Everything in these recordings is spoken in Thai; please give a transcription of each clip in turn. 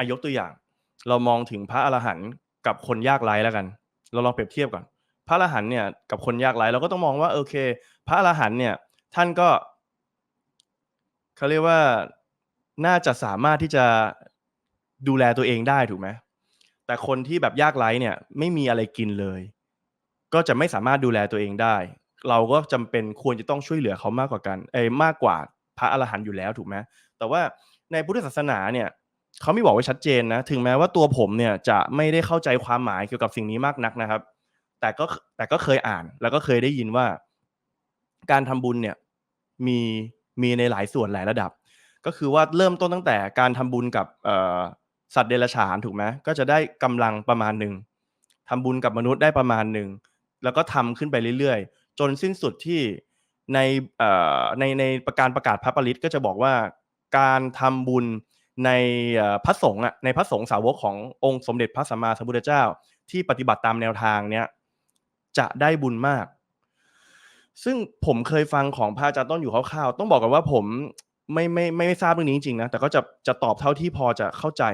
อายกตัวอย่าง เรามองถึงพระอรหันต์กับคนยากไร้แล้วกัน เราลองเปรียบเทียบก่อน พระอรหันต์เนี่ยกับคนยากไร้เราก็ต้องมองว่าโอเค พระอรหันต์เนี่ยท่านก็เขาเรียกว่าน่าจะสามารถที่จะดูแลตัวเองได้ถูกไหมแต่คนที่แบบยากไร้เนี่ยไม่มีอะไรกินเลย ก็จะไม่สามารถดูแลตัวเองได้ เราก็จำเป็นควรจะต้องช่วยเหลือเขามากกว่ากันเอ้มากกว่าพระอรหันต์อยู่แล้วถูกไหมแต่ว่าในพุทธศาสนาเนี่ย เขาไม่บอกไว้ชัดเจนนะ ถึงแม้ว่าตัวผมเนี่ยจะไม่ได้เข้าใจความหมายเกี่ยวกับสิ่งนี้มากนักนะครับ แต่ก็แต่ก็เคยอ่าน แล้วก็เคยได้ยินว่า การทำบุญเนี่ยมีมีในหลายส่วนหลายระดับ ก็คือว่าเริ่มต้นตั้งแต่การทำบุญกับสัตว์เดรัจฉานถูกไหมก็จะได้กำลังประมาณหนึ่งทำบุญกับมนุษย์ได้ประมาณหนึ่งแล้วก็ทำขึ้นไปเรื่อยๆ จนสิ้นสุดที่ในในในประการประกาศพระปริตก็จะบอกว่าการทำบุญ ในพระสงฆ์อะในพระสงฆ์สาวกขององค์สมเด็จพระสัมมาสัมพุทธเจ้า ที่ปฏิบัติตามแนวทางเนี้ยจะได้บุญมาก ซึ่งผมเคยฟังของพระอาจารย์ต้นอยู่คร่าวๆต้องบอกกันว่าผมไม่ไม่ไม่ไม่ทราบเรื่องนี้จริงๆนะแต่ก็จะจะตอบเท่าที่พอจะเข้าใจ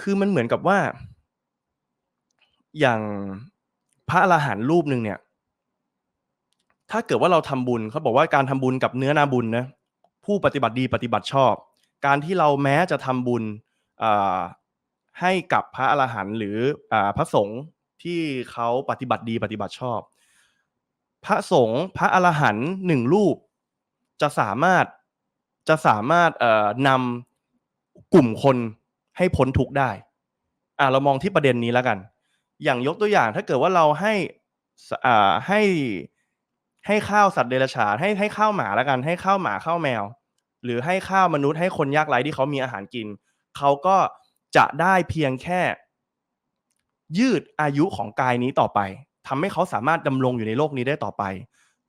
คือมันเหมือนกับว่า อย่างพระอรหันต์รูปหนึ่งเนี่ย ถ้าเกิดว่าเราทำบุญเขาบอกว่าการทำบุญกับเนื้อนาบุญนะผู้ปฏิบัติดีปฏิบัติชอบ การที่เราแม้จะทำบุญให้กับพระอรหันต์หรือพระสงฆ์ที่เขาปฏิบัติดีปฏิบัติชอบ พระสงฆ์พระอรหันต์หนึ่งรูป จะสามารถจะสามารถนำกลุ่มคนให้พ้นทุกข์ได้อ่าเรามองที่ประเด็นนี้แล้วกัน อย่างยกตัวอย่างถ้าเกิดว่าเราให้อ่าให้ให้ข้าวสัตว์เดรัจฉานให้ให้ข้าวหมาแล้วกัน ให้ข้าวหมาข้าวแมว หรือให้ข้าวมนุษย์ให้คนยากไร้ที่เขามีอาหารกิน เขาก็จะได้เพียงแค่ ยืดอายุของกายนี้ต่อไปทำให้เขาสามารถดำรงอยู่ในโลกนี้ได้ต่อไป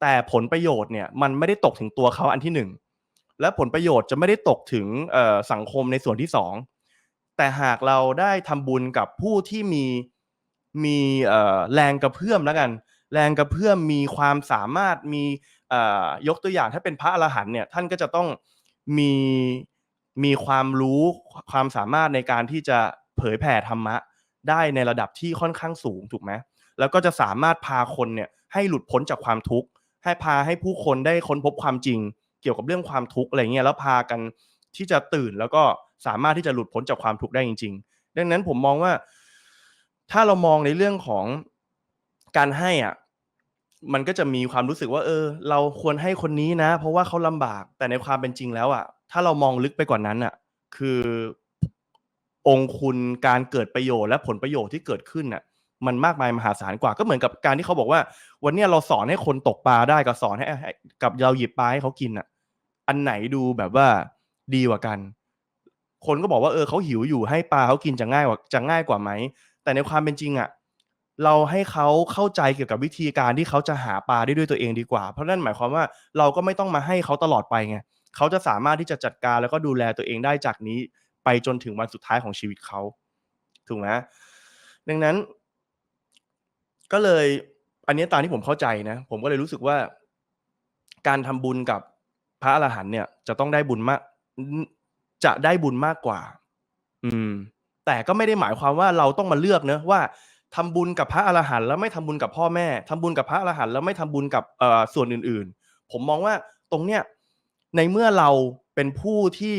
แต่ผลประโยชน์เนี่ยมันไม่ได้ตกถึงตัวเขาอันที่หนึ่งและผลประโยชน์จะไม่ได้ตกถึงสังคมในส่วนที่สองแต่หากเราได้ทำบุญกับผู้ที่มีมีแรงกระเพื่อมแล้วกัน แรงกระเพื่อมมีความสามารถมียกตัวอย่างถ้าเป็นพระอรหันต์เนี่ยท่านก็จะต้อง มีมีความรู้ความสามารถในการที่จะเผยแผ่ธรรมะ ได้ในระดับที่ค่อนข้างสูงถูกไหมแล้วก็จะสามารถพาคนเนี่ยให้หลุดพ้นจากความทุกข์ให้พาให้ผู้คนได้ค้นพบความจริง เกี่ยวกับเรื่องความทุกข์อะไรเงี้ยแล้วพากันที่จะตื่นแล้วก็สามารถที่จะหลุดพ้นจากความทุกข์ได้จริง ๆ ดังนั้นผมมองว่า ถ้าเรามองในเรื่องของการให้อะ มันก็จะมีความรู้สึกว่า เออ เราควรให้คนนี้นะ เพราะว่าเขาลำบาก แต่ในความเป็นจริงแล้วอะถ้าเรามองลึกไปกว่านั้นอะคือ องคุณการเกิดประโยชน์และผลประโยชน์ที่เกิดขึ้นอะ มันมากมายมหาศาลกว่าก็เหมือนกับการที่เขาบอกว่า วันนี้เราสอนให้คนตกปลาได้กับสอนให้กับเราหยิบปลาให้เขากินอะ อันไหนดูแบบว่าดีกว่ากัน คนก็บอกว่าเออเขาหิวอยู่ให้ปลาเขากินจะง่ายกว่าจะง่ายกว่าไหมแต่ในความเป็นจริงอะ เราให้เขาเข้าใจเกี่ยวกับวิธีการที่เขาจะหาปลาได้ด้วยตัวเองดีกว่า เพราะนั่นหมายความว่าเราก็ไม่ต้องมาให้เขาตลอดไปไงเขาจะสามารถที่จะจัดการแล้วก็ดูแลตัวเองได้จากนี้ ไปจนถึงวันสุดท้ายของชีวิตเขาถูกไหมดังนั้น ก็เลย อันนี้ตามที่ผมเข้าใจนะ ผมก็เลยรู้สึกว่า การทำบุญกับพระอรหันต์เนี่ย จะต้องได้บุญมาก จะได้บุญมากกว่า อืม แต่ก็ไม่ได้หมายความว่าเราต้องมาเลือกเนะว่า ทำบุญกับพระอรหันต์แล้วไม่ทำบุญกับพ่อแม่ทำบุญกับพระอรหันต์แล้วไม่ทำบุญกับเอ่อส่วนอื่นๆ ผมมองว่าตรงเนี้ยในเมื่อเราเป็นผู้ที่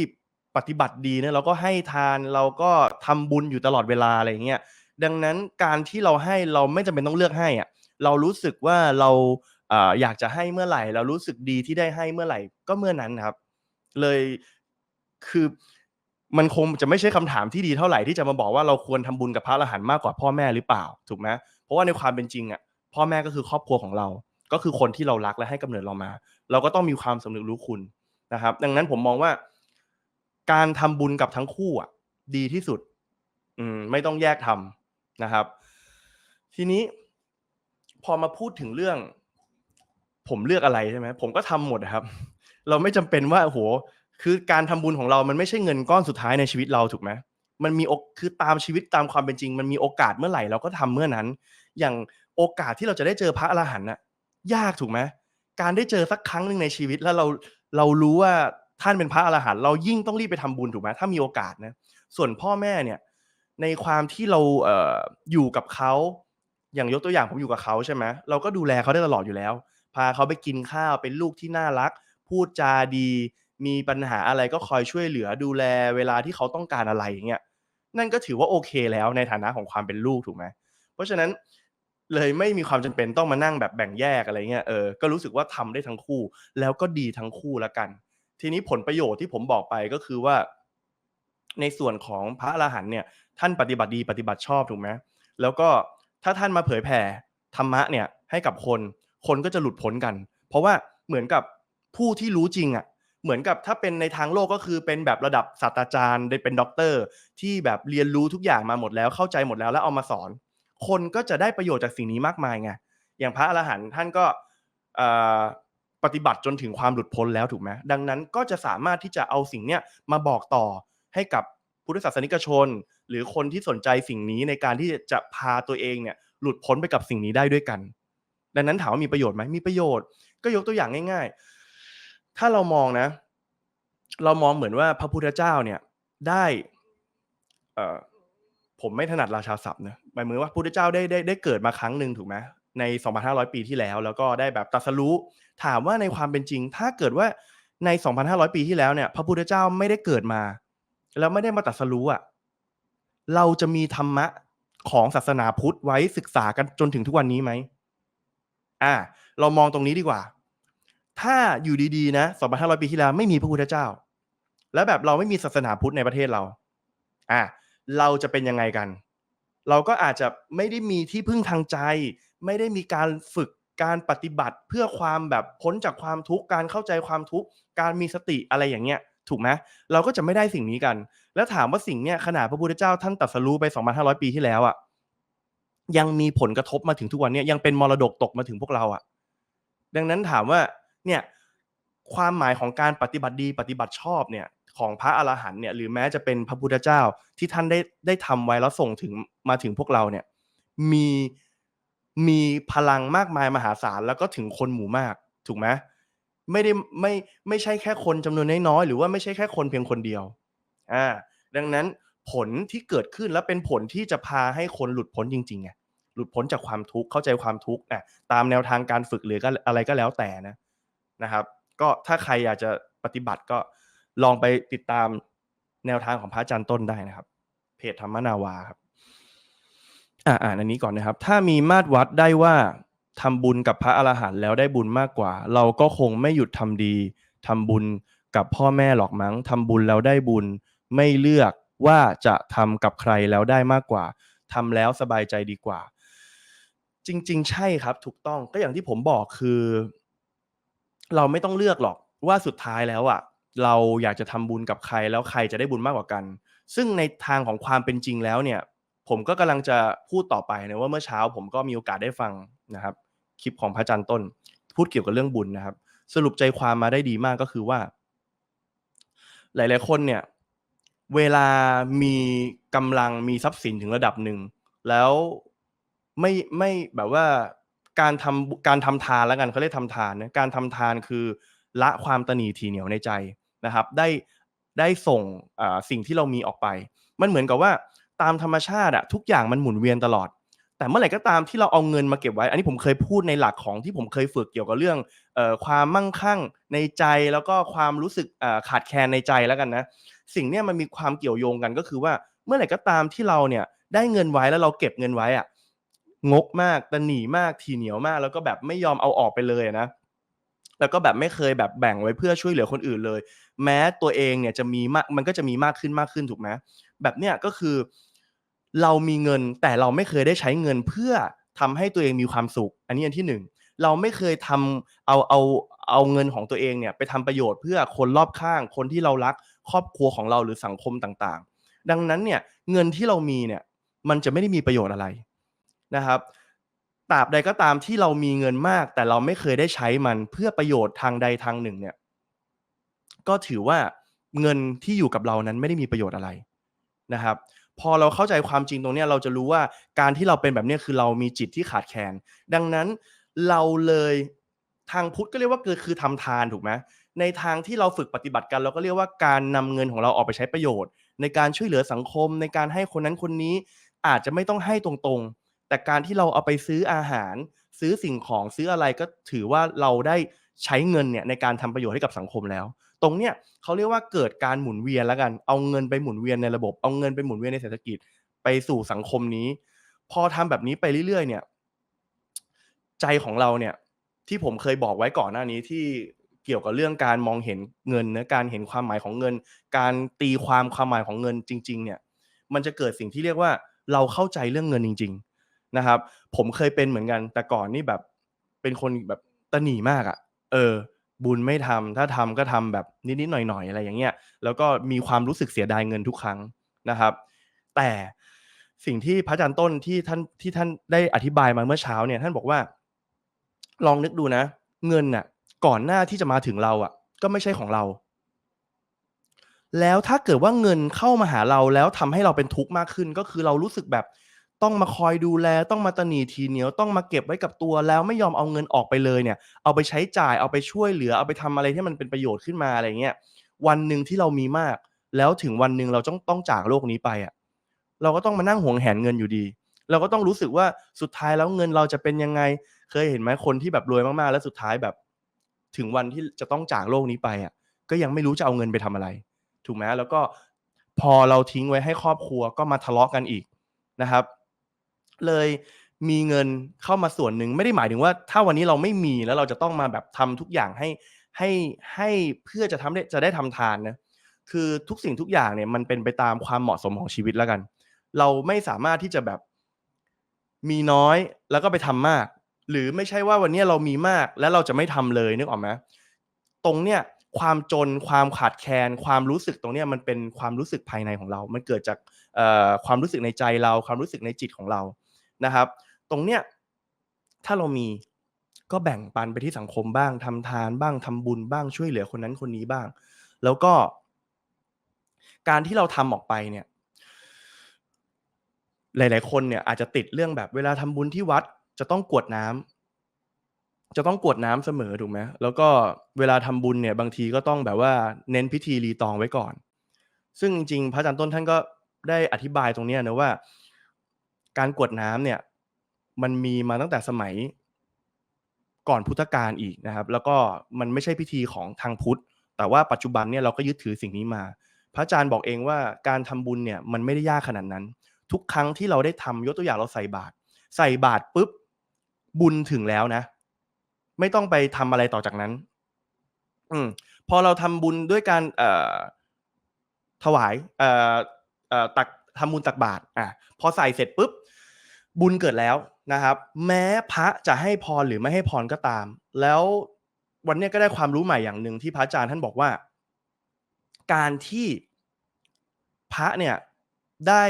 ปฏิบัติดีเนี่ยเราก็ให้ทานเราก็ทำบุญอยู่ตลอดเวลาอะไรเงี้ยดังนั้นการที่เราให้เราไม่จำเป็นต้องเลือกให้อะเรารู้สึกว่าเราอ่ออยากจะให้เมื่อไหร่ เรารู้สึกดีที่ได้ให้เมื่อไหร่ก็เมื่อนั้นครับ เลยคือ มันคงจะไม่ใช่คำถามที่ดีเท่าไหร่ที่จะมาบอกว่าเราควรทำบุญกับพระอรหันต์มากกว่าพ่อแม่หรือเปล่าถูกไหมเพราะว่าในความเป็นจริงอะพ่อแม่ก็คือครอบครัวของเรา ก็คือคนที่เรารักและให้กำเนิดเรามา เราก็ต้องมีความสำนึกรู้คุณนะครับ ดังนั้นผมมองว่า การทำบุญกับทั้งคู่อะ ดีที่สุด อืม ไม่ต้องแยกทำนะครับ ทีนี้พอมาพูดถึงเรื่อง ผมเลือกอะไรใช่ไหมผมก็ทำหมดครับ เราไม่จำเป็นว่าโอ้โห คือการทำบุญของเรามันไม่ใช่เงินก้อนสุดท้ายในชีวิตเราถูกไหมมันมีคือตามชีวิตตามความเป็นจริง มันมีโอกาสเมื่อไหร่เราก็ทำเมื่อนั้น อย่างโอกาสที่เราจะได้เจอพระอรหันต์น่ะยากถูกไหมการได้เจอสักครั้งหนึ่งในชีวิตแล้วเราเรารู้ว่าท่านเป็นพระอรหันต์เรายิ่งต้องรีบไปทำบุญถูกไหมถ้ามีโอกาสนะส่วนพ่อแม่เนี่ยในความที่เราเอ่ออยู่กับเขาอย่างยกตัวอย่างผมอยู่กับเขาใช่ไหมเราก็ดูแลเขาได้ตลอดอยู่แล้ว พาเขาไปกินข้าวเป็นลูกที่น่ารัก พูดจาดี มีปัญหาอะไรก็คอยช่วยเหลือดูแลเวลาที่เขาต้องการอะไรอย่างเงี้ยนั่นก็ถือว่าโอเคแล้วในฐานะของความเป็นลูกถูกไหมเพราะฉะนั้นเลยไม่มีความจำเป็นต้องมานั่งแบบแบ่งแยกอะไรเงี้ยเออก็รู้สึกว่าทำได้ทั้งคู่ แล้วก็ดีทั้งคู่ละกัน ทีนี้ผลประโยชน์ที่ผมบอกไปก็คือว่า ในส่วนของพระอรหันเนี่ย ท่านปฏิบัติดีปฏิบัติชอบถูกไหมแล้วก็ถ้าท่านมาเผยแผ่ธรรมะเนี่ยให้กับคน คนก็จะหลุดพ้นกัน เพราะว่าเหมือนกับผู้ที่รู้จริงอะ เหมือนกับถ้าเป็นในทางโลกก็คือเป็นแบบระดับศาสตราจารย์ได้เป็นด็อกเตอร์ที่แบบเรียนรู้ทุกอย่างมาหมดแล้วเข้าใจหมดแล้วแล้วเอามาสอน คนก็จะได้ประโยชน์จากสิ่งนี้มากมายไงอย่างพระอรหันต์ท่านก็ปฏิบัติจนถึงความหลุดพ้นแล้วถูกไหมดังนั้นก็จะสามารถที่จะเอาสิ่งเนี้ยมาบอกต่อให้กับพุทธศาสนิกชน หรือคนที่สนใจสิ่งนี้ในการที่จะพาตัวเองเนี่ยหลุดพ้นไปกับสิ่งนี้ได้ด้วยกัน ดังนั้นถามว่ามีประโยชน์ไหมมีประโยชน์ ก็ยกตัวอย่างง่าย ๆ ถ้าเรามองนะ เรามองเหมือนว่าพระพุทธเจ้าเนี่ยได้เออผมไม่ถนัดราชาศัพท์นะหมายถึงว่าพระพุทธเจ้าได้ได้ได้เกิดมาครั้งหนึ่งถูกไหมใน 2,500 ปีที่แล้ว แล้วก็ได้แบบตรัสรู้ถามว่าในความเป็นจริง ถ้าเกิดว่าใน 2,500 ปีที่แล้วเนี่ย พระพุทธเจ้าไม่ได้เกิดมา แล้วไม่ได้มาตรัสรู้อะเราจะมีธรรมะของศาสนาพุทธไว้ศึกษากันจนถึงทุกวันนี้ไหมอ่า เรามองตรงนี้ดีกว่า ถ้าอยู่ดีๆนะ2,500 ปีที่แล้วไม่มีพระพุทธเจ้า แล้วแบบเราไม่มีศาสนาพุทธในประเทศเรา อะเราจะเป็นยังไงกัน เราก็อาจจะไม่ได้มีที่พึ่งทางใจ ไม่ได้มีการฝึกการปฏิบัติเพื่อความแบบพ้นจากความทุกข์การเข้าใจความทุกข์การมีสติอะไรอย่างเงี้ย ถูกไหมเราก็จะไม่ได้สิ่งนี้กัน แล้วถามว่าสิ่งเนี้ยขนาดพระพุทธเจ้าท่านตรัสรู้ไป 2,500 ปีที่แล้วอะยังมีผลกระทบมาถึงทุกวันเนี้ยยังเป็นมรดกตกมาถึงพวกเราอะ ดังนั้นถามว่า เนี่ยความหมายของการปฏิบัติดีปฏิบัติชอบเนี่ยของพระอรหันต์เนี่ยหรือแม้จะเป็นพระพุทธเจ้าที่ท่านได้ได้ทำไว้แล้วส่งถึงมาถึงพวกเราเนี่ยมีมีพลังมากมายมหาศาลแล้วก็ถึงคนหมู่มากถูกไหมไม่ได้ไม่ไม่ใช่แค่คนจำนวนน้อยๆหรือว่าไม่ใช่แค่คนเพียงคนเดียวอ่าดังนั้นผลที่เกิดขึ้นและเป็นผลที่จะพาให้คนหลุดพ้นจริงๆไงหลุดพ้นจากความทุกข์เข้าใจความทุกข์อะตามแนวทางการฝึกหรือก็อะไรก็แล้วแต่นะ นะครับ ก็ถ้าใครอยากจะปฏิบัติก็ลองไปติดตามแนวทางของพระอาจารย์ต้นได้นะครับ เพจธรรมนาวาครับ อ่าอ่านอันนี้ก่อนนะครับ ถ้ามีมาตรวัดได้ว่าทำบุญกับพระอรหันต์แล้วได้บุญมากกว่า เราก็คงไม่หยุดทำดีทำบุญกับพ่อแม่หรอกมั้งทำบุญแล้วได้บุญ ไม่เลือกว่าจะทำกับใครแล้วได้มากกว่าทำแล้วสบายใจดีกว่า จริง ๆ ใช่ครับ ถูกต้องก็อย่างที่ผมบอกคือ เราไม่ต้องเลือกหรอกว่าสุดท้ายแล้วอะเราอยากจะทำบุญกับใครแล้วใครจะได้บุญมากกว่ากัน ซึ่งในทางของความเป็นจริงแล้วเนี่ย ผมก็กำลังจะพูดต่อไปนะว่าเมื่อเช้าผมก็มีโอกาสได้ฟังนะครับ คลิปของพระอาจารย์ต้น พูดเกี่ยวกับเรื่องบุญนะครับ สรุปใจความมาได้ดีมากก็คือว่า หลาย ๆ คนเนี่ย เวลามีกำลังมีทรัพย์สินถึงระดับหนึ่งแล้วไม่ไม่แบบว่า การทำการทำทานแล้วกันเขาเรียกทำทานนะการทำทานคือละความตนีทีเหนียวในใจนะครับ ได้ได้ส่งสิ่งที่เรามีออกไป มันเหมือนกับว่าตามธรรมชาติอะทุกอย่างมันหมุนเวียนตลอด แต่เมื่อไหร่ก็ตามที่เราเอาเงินมาเก็บไว้ อันนี้ผมเคยพูดในหลักของที่ผมเคยฝึกเกี่ยวกับเรื่องออความมั่งคั่งในใจแล้วก็ความรู้สึกขาดแคลนในใจแล้วกันนะสิ่งนี้มันมีความเกี่ยวโยงกันก็คือว่าเมื่อไหร่ก็ตามที่เราเนี่ยได้เงินไว้แล้วเราเก็บเงินไว้อะ งกมากตะหนีมากทีเหนียวมาก แล้วก็แบบไม่ยอมเอาออกไปเลยนะแล้วก็แบบไม่เคยแบบแบ่งไว้เพื่อช่วยเหลือคนอื่นเลย แม้ตัวเองเนี่ยจะมีมากมันก็จะมีมากขึ้นมากขึ้นถูกไหมแบบเนี้ยก็คือเรามีเงินแต่เราไม่เคยได้ใช้เงินเพื่อทำให้ตัวเองมีความสุข อันนี้อันที่หนึ่งเราไม่เคยทำเอาเอาเอาเงินของตัวเองเนี่ยไปทำประโยชน์เพื่อคนรอบข้าง คนที่เรารักครอบครัวของเราหรือสังคมต่างๆ ดังนั้นเนี่ยเงินที่เรามีเนี่ยมันจะไม่ได้มีประโยชน์อะไร นะครับตราบใดก็ตามที่เรามีเงินมาก แต่เราไม่เคยได้ใช้มันเพื่อประโยชน์ทางใดทางหนึ่งเนี่ยก็ถือว่าเงินที่อยู่กับเรานั้นไม่ได้มีประโยชน์อะไรนะครับ พอเราเข้าใจความจริงตรงนี้เราจะรู้ว่าการที่เราเป็นแบบนี้คือเรามีจิตที่ขาดแคลนดังนั้นเราเลยทางพุทธก็เรียกว่าเกิดคือทำทานถูกไหมในทางที่เราฝึกปฏิบัติกัน เราก็เรียกว่าการนำเงินของเราออกไปใช้ประโยชน์ ในการช่วยเหลือสังคมในการให้คนนั้นคนนี้อาจจะไม่ต้องให้ตรงๆ แต่การที่เราเอาไปซื้ออาหาร ซื้อสิ่งของซื้ออะไรก็ถือว่าเราได้ใช้เงินเนี่ยในการทำประโยชน์ให้กับสังคมแล้ว ตรงเนี้ยเขาเรียกว่าเกิดการหมุนเวียนแล้วกัน เอาเงินไปหมุนเวียนในระบบ เอาเงินไปหมุนเวียนในเศรษฐกิจ ไปสู่สังคมนี้ พอทำแบบนี้ไปเรื่อยๆ เนี่ย ใจของเราเนี่ย ที่ผมเคยบอกไว้ก่อนหน้านี้ที่เกี่ยวกับเรื่องการมองเห็นเงินนะการเห็นความหมายของเงิน การตีความความหมายของเงินจริง ๆ เนี่ย มันจะเกิดสิ่งที่เรียกว่าเราเข้าใจเรื่องเงินจริง ๆ นะครับ ผมเคยเป็นเหมือนกัน แต่ก่อนนี่แบบเป็นคนแบบตะหนีมากอะ่ะ เออ บุญไม่ทำถ้าทำก็ทำแบบนิดๆหน่อยๆอะไรอย่างเงี้ย แล้วก็มีความรู้สึกเสียดายเงินทุกครั้งนะครับ แต่สิ่งที่พระอาจารย์ต้นที่ท่านที่ท่านได้อธิบายมาเมื่อเช้าเนี่ย ท่านบอกว่า ลองนึกดูนะ เงินน่ะ ก่อนหน้าที่จะมาถึงเราอะ ก็ไม่ใช่ของเรา แล้วถ้าเกิดว่าเงินเข้ามาหาเราแล้วทำให้เราเป็นทุกข์มากขึ้น ก็คือเรารู้สึกแบบ ต้องมาคอยดูแลต้องมาตะหนีทีเหนียวต้องมาเก็บไว้กับตัวแล้วไม่ยอมเอาเงินออกไปเลยเนี่ย เอาไปใช้จ่ายเอาไปช่วยเหลือเอาไปทำอะไรที่มันเป็นประโยชน์ขึ้นมาอะไรเงี้ยวันหนึ่งที่เรามีมาก แล้วถึงวันหนึ่งเราต้องต้องจากโลกนี้ไปอะเราก็ต้องมานั่งหวงแหนเงินอยู่ดี เราก็ต้องรู้สึกว่าสุดท้ายแล้วเงินเราจะเป็นยังไง เคยเห็นไหมคนที่แบบรวยมากๆ แล้วสุดท้ายแบบ ถึงวันที่จะต้องจากโลกนี้ไปอะก็ยังไม่รู้จะเอาเงินไปทำอะไร ถูกไหมแล้วก็พอเราทิ้งไว้ให้ครอบครัวก็มาทะเลาะกันอีกนะครับ เลยมีเงินเข้ามาส่วนหนึ่งไม่ได้หมายถึงว่า ถ้าวันนี้เราไม่มีแล้วเราจะต้องมาแบบทำทุกอย่างให้ให้ให้เพื่อจะทำได้จะได้ทำทานนะคือทุกสิ่งทุกอย่างเนี่ยมันเป็นไปตามความเหมาะสมของชีวิตแล้วกัน เราไม่สามารถที่จะแบบมีน้อยแล้วก็ไปทำมาก หรือไม่ใช่ว่าวันนี้เรามีมากแล้วเราจะไม่ทำเลยนึกออกไหมตรงเนี้ยความจนความขาดแคลนความรู้สึกตรงเนี้ยมันเป็นความรู้สึกภายในของเรา มันเกิดจากความรู้สึกในใจเรา ความรู้สึกในจิตของเรา นะครับ ตรงเนี้ยถ้าเรามีก็แบ่งปันไปที่สังคมบ้างทำทานบ้างทำบุญบ้างช่วยเหลือคนนั้นคนนี้บ้าง แล้วก็ การที่เราทำออกไปเนี่ย หลาย ๆ คนเนี่ยอาจจะติดเรื่องแบบเวลาทำบุญที่วัดจะต้องกวดน้ำจะต้องกวดน้ำเสมอถูกไหมแล้วก็เวลาทำบุญเนี่ย บางทีก็ต้องแบบว่าเน้นพิธีรีตองไว้ก่อน ซึ่งจริงๆพระอาจารย์ต้นท่านก็ได้อธิบายตรงเนี้ยนะว่า การกวดน้ำเนี่ยมันมีมาตั้งแต่สมัยก่อนพุทธกาลอีกนะครับ แล้วก็มันไม่ใช่พิธีของทางพุทธ แต่ว่าปัจจุบันเนี่ยเราก็ยึดถือสิ่งนี้มา พระอาจารย์บอกเองว่าการทำบุญเนี่ยมันไม่ได้ยากขนาดนั้น ทุกครั้งที่เราได้ทำยกตัวอย่างเราใส่บาตรใส่บาตรปุ๊บบุญถึงแล้วนะ ไม่ต้องไปทำอะไรต่อจากนั้น อืมพอเราทำบุญด้วยการเอ่อถวายเอ่อเอ่อตักทำบุญตักบาตรอาพอใส่เสร็จปุ๊บ บุญเกิดแล้วนะครับ แม้พระจะให้พรหรือไม่ให้พรก็ตาม แล้ววันนี้ก็ได้ความรู้ใหม่อย่างหนึ่งที่พระอาจารย์ท่านบอกว่า การที่พระเนี่ยได้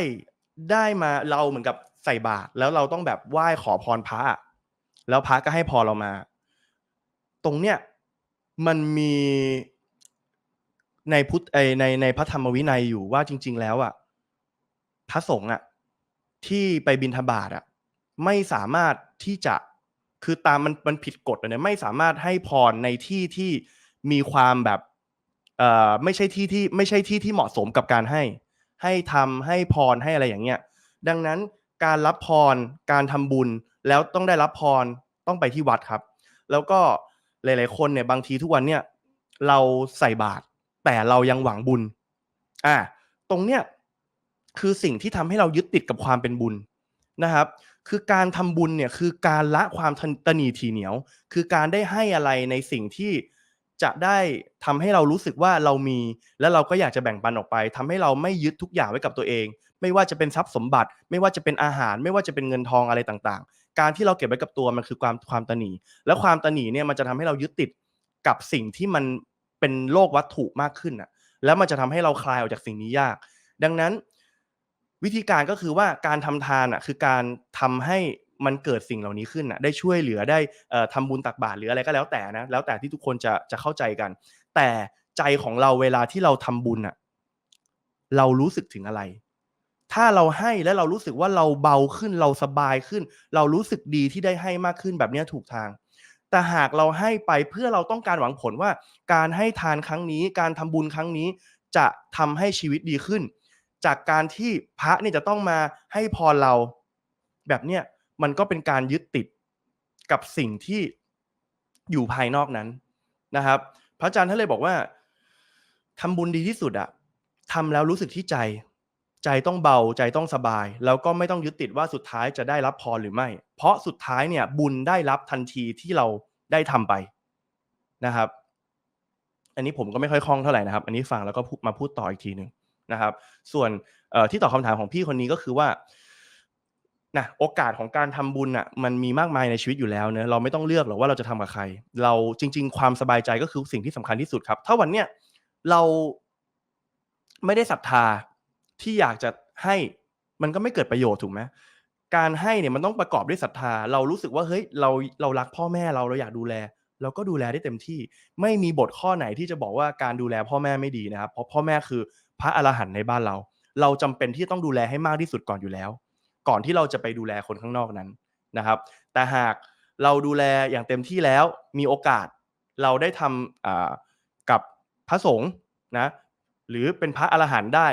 ได้มาเราเหมือนกับใส่บาตรแล้วเราต้องแบบไหว้ขอพรพระแล้วพระก็ให้พรเรามา ตรงเนี้ยมันมีในพุทธในในพระธรรมวินัยอยู่ว่าจริง ๆ แล้วอะพระสงฆ์อะ ที่ไปบิณฑบาตอะไม่สามารถที่จะคือตามมันมันผิดกฎเนี่ยไม่สามารถให้พรในที่ที่มีความแบบเอ่อไม่ใช่ที่ที่ไม่ใช่ที่ที่เหมาะสมกับการให้ ให้ทำให้พรให้อะไรอย่างเงี้ยดังนั้นการรับพรการทำบุญแล้วต้องได้รับพรต้องไปที่วัดครับ แล้วก็หลาย ๆ คนเนี่ยบางทีทุกวันเนี่ยเราใส่บาตรแต่เรายังหวังบุญอ่าตรงเนี้ย คือสิ่งที่ทำให้เรายึดติดกับความเป็นบุญนะครับ คือการทำบุญเนี่ยคือการละความตนี่ถี่เหนียว คือการได้ให้อะไรในสิ่งที่จะได้ทำให้เรารู้สึกว่าเรามี แล้วเราก็อยากจะแบ่งปันออกไปทำให้เราไม่ยึดทุกอย่างไว้กับตัวเอง ไม่ว่าจะเป็นทรัพย์สมบัติ ไม่ว่าจะเป็นอาหาร ไม่ว่าจะเป็นเงินทองอะไรต่างๆ การที่เราเก็บไว้กับตัวมันคือความความตนีแล้วความตนีเนี่ยมันจะทำให้เรายึดติดกับสิ่งที่มันเป็นโลกวัตถุมากขึ้นน่ะ แล้วมันจะทำให้เราคลายออกจากสิ่งนี้ยาก ดังนั้น วิธีการก็คือว่าการทำทานน่ะคือการทำให้มันเกิดสิ่งเหล่านี้ขึ้นน่ะได้ช่วยเหลือได้เอ่อทำบุญตักบาตรหรืออะไรก็แล้วแต่นะแล้วแต่ที่ทุกคนจะจะเข้าใจกัน แต่ใจของเราเวลาที่เราทำบุญน่ะเรารู้สึกถึงอะไร ถ้าเราให้แล้วเรารู้สึกว่าเราเบาขึ้นเราสบายขึ้น เรารู้สึกดีที่ได้ให้มากขึ้นแบบนี้ถูกทาง แต่หากเราให้ไปเพื่อเราต้องการหวังผลว่า การให้ทานครั้งนี้ การทำบุญครั้งนี้จะทำให้ชีวิตดีขึ้น จากการที่พระเนี่ยจะต้องมาให้พรเรา แบบเนี้ยมันก็เป็นการยึดติดกับสิ่งที่อยู่ภายนอกนั้นนะครับ พระอาจารย์ท่านเลยบอกว่าทำบุญดีที่สุดอะทำแล้วรู้สึกที่ใจ ใจต้องเบาใจต้องสบาย แล้วก็ไม่ต้องยึดติดว่าสุดท้ายจะได้รับพรหรือไม่ เพราะสุดท้ายเนี่ย บุญได้รับทันทีที่เราได้ทำไปนะครับ อันนี้ผมก็ไม่ค่อยคล่องเท่าไหร่นะครับ อันนี้ฟังแล้วก็มาพูดต่ออีกทีหนึ่ง นะครับ ส่วนที่ตอบคำถามของพี่คนนี้ก็คือว่านะโอกาสของการทำบุญอะมันมีมากมายในชีวิตอยู่แล้วเนอะเราไม่ต้องเลือกหรอกว่าเราจะทำกับใคร เราจริง ๆ ความสบายใจก็คือสิ่งที่สำคัญที่สุดครับ ถ้าวันเนี้ยเราไม่ได้ศรัทธาที่อยากจะให้มันก็ไม่เกิดประโยชน์ถูกไหมการให้เนี่ยมันต้องประกอบด้วยศรัทธา เรารู้สึกว่าเฮ้ยเราเรารักพ่อแม่เราเราอยากดูแล เราก็ดูแลได้เต็มที่ ไม่มีบทข้อไหนที่จะบอกว่าการดูแลพ่อแม่ไม่ดีนะครับ เพราะพ่อแม่คือ พระอรหันต์ในบ้านเรา เราจำเป็นที่ต้องดูแลให้มากที่สุดก่อนอยู่แล้ว ก่อนที่เราจะไปดูแลคนข้างนอกนั้นนะครับ แต่หากเราดูแลอย่างเต็มที่แล้วมีโอกาสเราได้ทำกับพระสงฆ์นะหรือเป็นพระอรหันต์ได้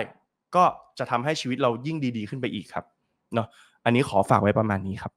ก็จะทำให้ชีวิตเรายิ่งดี ๆ ขึ้นไปอีกครับเนาะอันนี้ขอฝากไว้ประมาณนี้ครับ